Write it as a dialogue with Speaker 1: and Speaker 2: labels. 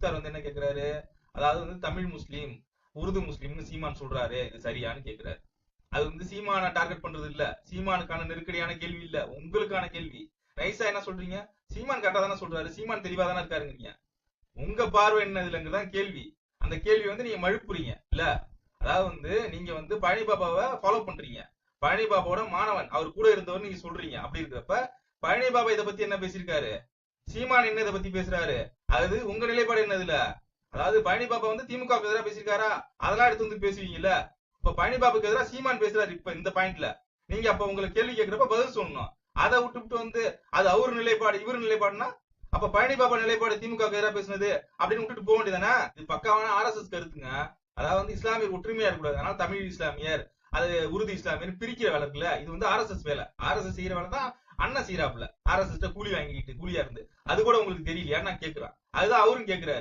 Speaker 1: Sir வந்து என்ன கேக்குறாரு? அதாவது வந்து தமிழ் முஸ்லீம் உருது முஸ்லீம்னு சீமான் சொல்றாரு. இது சரியான்னு கேக்குறாரு. அது வந்து சீமான டார்கெட் பண்றது இல்ல. சீமானுக்கான நெருக்கடியான கேள்வி இல்ல. உங்களுக்கான கேள்வி. ரைசா என்ன சொல்றீங்க? சீமான் கரெக்டா தானே சொல்றாரு. சீமான் தெளிவா தானே இருக்காருங்க உங்க பார்வை என்னதுலங்கதான் கேள்வி. அந்த கேள்வி வந்து நீங்க மழுப்புறீங்க. இல்ல? அதாவது வந்து நீங்க வந்து பழனி பாபாவை ஃபாலோ பண்றீங்க. பழனி பாபாவோட மாணவன். அவர் கூட இருந்தவர் நீங்க சொல்றீங்க. அப்படி இருக்கிறப்ப பழனி பாபா இதை பத்தி என்ன பேசியிருக்காரு? சீமான் என்ன இதை பத்தி பேசுறாரு? அது உங்க நிலைப்பாடு என்னதுல அதாவது பழனி பாப்பா வந்து திமுக எதிராக பேசியிருக்காரா? அதெல்லாம் எடுத்து வந்து பேசுவீங்கல்ல? இப்ப பழனி பாப்புக்கு எதிராக சீமான் பேசுறாரு இப்ப இந்த பாயிண்ட்ல நீங்க அப்ப உங்களுக்கு கேள்வி கேட்கிறப்ப பதில் சொல்லணும். அதை விட்டுவிட்டு வந்து அது அவரு நிலைப்பாடு இவரு நிலைப்பாடுனா அப்ப பழனி பாபா நிலைப்பாடு திமுக எதிராக பேசுனது அப்படின்னு விட்டுட்டு போக வேண்டியதானே இது பக்காவான ஆர்எஸ்எஸ் கருத்துங்க. அதாவது வந்து இஸ்லாமியர் ஒற்றுமையா இருக்கக்கூடாது. அதனால தமிழ் இஸ்லாமியர் அது உருது இஸ்லாமியர் பிரிக்கிற வேலை இருக்குல்ல? இது வந்து ஆர்எஸ்எஸ் வேலை. ஆர்எஸ்எஸ் செய்யற வேலை தான் அண்ணன் சீராப்புல ஆர்எஸ்எஸ் கூலி வாங்கிக்கிட்டு கூலியா இருந்து அது கூட உங்களுக்கு தெரியலையா நான் கேக்குறேன். அதுதான் அவரும் கேக்குறாரு.